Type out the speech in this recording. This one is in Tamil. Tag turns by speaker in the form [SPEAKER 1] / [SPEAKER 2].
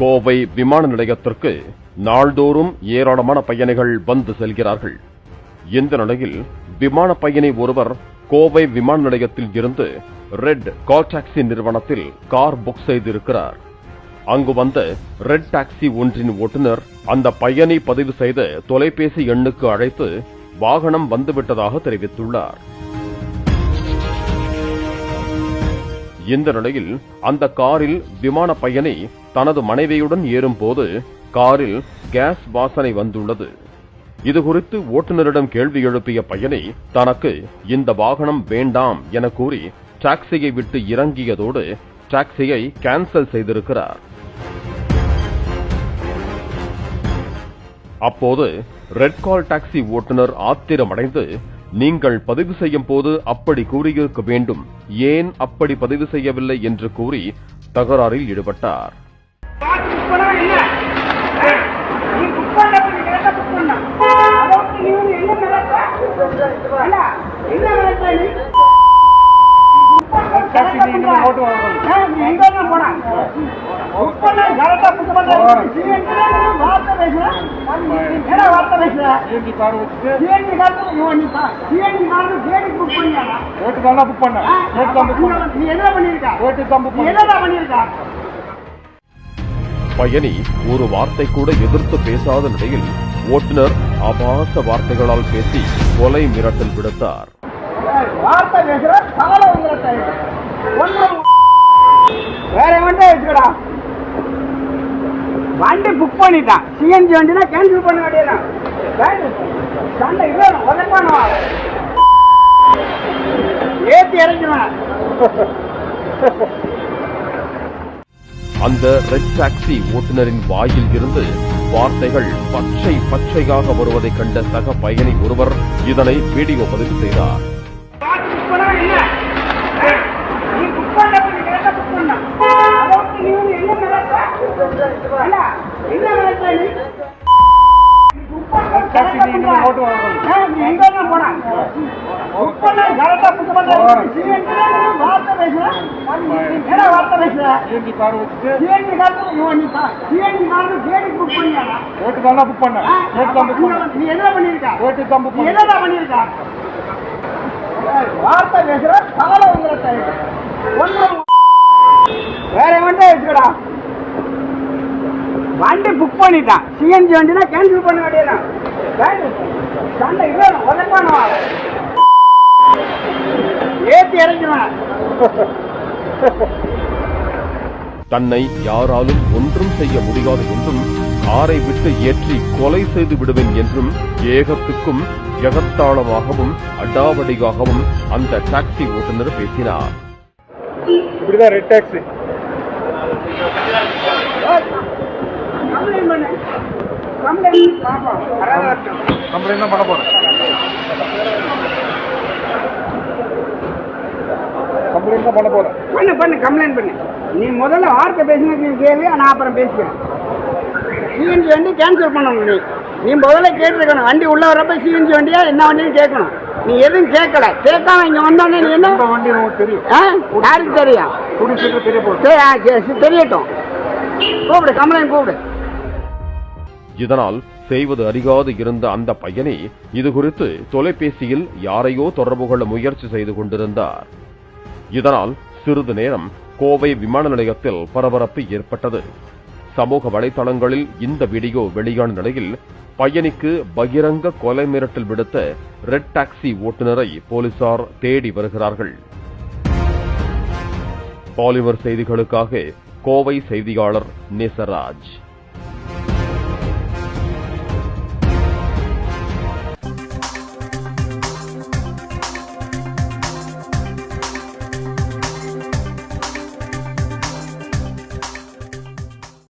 [SPEAKER 1] கோவை விமான நிலையத்திற்கு நாள்தோறும் ஏராளமான பயணிகள் வந்து செல்கிறார்கள். இந்த நிலையில் விமான பயணி ஒருவர் கோவை விமான நிலையத்தில் இருந்து ரெட் கால் டாக்ஸி நிறுவனத்தில் கார் புக் செய்திருக்கிறார். அங்கு வந்த ரெட் டாக்ஸி ஒன்றின் ஓட்டுநர் அந்த பயணி பதிவு செய்த தொலைபேசி எண்ணுக்கு அழைத்து வாகனம் வந்துவிட்டதாக தெரிவித்துள்ளார். இந்த நிலையில் அந்த காரில் விமான பயணி தனது மனைவியுடன் ஏறும்போது காரில் கேஸ் வாசனை வந்துள்ளது. இதுகுறித்து ஓட்டுநரிடம் கேள்வி எழுப்பிய பயணி தனக்கு இந்த வாகனம் வேண்டாம் என கூறி டாக்ஸியை விட்டு இறங்கியதோடு டாக்ஸியை கேன்சல் செய்திருக்கிறார். அப்போது ரெட் கால் டாக்ஸி ஓட்டுநர் ஆத்திரமடைந்து நீங்கள் பதிவு செய்யும் போது அப்படி கூறியிருக்க வேண்டும். ஏன் அப்படி பதிவு செய்யவில்லை என்று கூறி தகராறில் ஈடுபட்டார்.
[SPEAKER 2] என்ன புக் பண்ண
[SPEAKER 1] பயணி ஒரு வார்த்தை கூட எதிர்த்து பேசாத நிலையில் ஓட்டுநர் ஆபாச வார்த்தைகளால் பேசி கொலை மிரட்டல் விடுத்தார்.
[SPEAKER 2] வார்த்தை பேசுற சகல உங்களை ஒன்றும் வேற வண்டி வச்சுக்கடா வண்டி புக் பண்ணிட்டான். சிஎன்ஜி வண்டினா கேன்சல் பண்ண வேண்டியதான் சண்டை இல்லை உதப்பானவா ஏத்தி இறங்கிடுவேன்
[SPEAKER 1] அந்த ரெட் டாக்ஸி ஓட்டுநரின் வாயில் இருந்து வார்த்தைகள் பச்சை பச்சையாக வருவதைக் கண்ட சக பயணி ஒருவர் இதனை வீடியோ பதிவு செய்தார்
[SPEAKER 2] புக் பண்ணா என்ன நீ புக் பண்ணப்ப நீ கரெக்டா புக் பண்ண அதோட நீ வந்து என்ன நடத்த அல்ல என்ன நடத்த நீ புக் பண்ண
[SPEAKER 3] டாக்ஸி நீங்க ஓட்டு வாங்கணும்.
[SPEAKER 2] நீ எங்க வேணா போடா புக் பண்ண கரெக்டா புக் பண்ண வார்த்தை பேசுற என்ன வார்த்தை பேசுற
[SPEAKER 3] ஏசி கார் வச்சுட்டு
[SPEAKER 2] சிஎன்ஜி கார்டு நீ சிஎன்ஜி
[SPEAKER 3] ஓட்டு தான் புக் ஓட்டு தான் புக்
[SPEAKER 2] நீ என்ன பண்ணிருக்க
[SPEAKER 3] ஓட்டு தான் புக்
[SPEAKER 2] என்னடா பண்ணிருக்க வார்த்தை பேசுற சகல உங்களை ஒன்றும் வேற வண்டி வச்சுக்கடா வண்டி புக் பண்ணிட்டான். சிஎன்ஜி வண்டினா கேன்சல் பண்ண வேண்டியதான் சண்டை இல்லை
[SPEAKER 1] தன்னை யாராலும் ஒன்றும் செய்ய முடியாது என்றும் காரை விட்டு ஏற்றி கொலை செய்து விடுவேன் என்றும் ஏகத்துக்கும் எகத்தாளமாகவும் அடாவடியாகவும் அந்த டாக்ஸி ஓட்டுநர் பேசினார்.
[SPEAKER 3] இப்படிதான் ரெட் டாக்ஸி
[SPEAKER 2] கம்ப்ளைண்ட்
[SPEAKER 3] தான் பண்ண போறேன் கம்ப்ளைண்ட் தான் பண்ண போறேன்
[SPEAKER 2] பண்ணு பண்ணு கம்ப்ளைண்ட் பண்ணு நீ முதல்ல வார்த்தை பேசினது நீ கேள்வி நான் அப்புறம் பேசிக்கிறேன் சிஎன்ஜி வண்டி கேன்சல் பண்ணணும் நீ நீ முதல்ல கேட்டிருக்கணும் வண்டி உள்ள வரப்ப சிஎன்ஜி வண்டியா என்ன வண்டின்னு கேட்கணும் நீ எதுவும் கேட்கல கேட்காம இங்க வந்தோடனே நீ என்ன
[SPEAKER 3] வண்டி உங்களுக்கு தெரியும்
[SPEAKER 2] யாருக்கு தெரியும்
[SPEAKER 3] கூடி தெரிய
[SPEAKER 2] சரி, தெரியட்டும் கூப்பிடு கம்ப்ளைண்ட் கூப்பிடு
[SPEAKER 1] இதனால் செய்வது அறியாது இருந்த அந்த பையனை இதுகுறித்து தொலைபேசியில் யாரையோ தொடர்பு கொள்ள முயற்சி செய்து கொண்டிருந்தார். இதனால் சிறிது நேரம் கோவை விமான நிலையத்தில் பரபரப்பு ஏற்பட்டது. சமூக வலைதளங்களில் இந்த வீடியோ வெளியான நிலையில் பையனுக்கு பகிரங்க கொலை மிரட்டல் விடுத்த ரெட் டாக்ஸி ஓட்டுநரை போலீசார் தேடி வருகிறார்கள். பாலிமர் செய்திகளுக்காக கோவை செய்தியாளர் நேசராஜ்.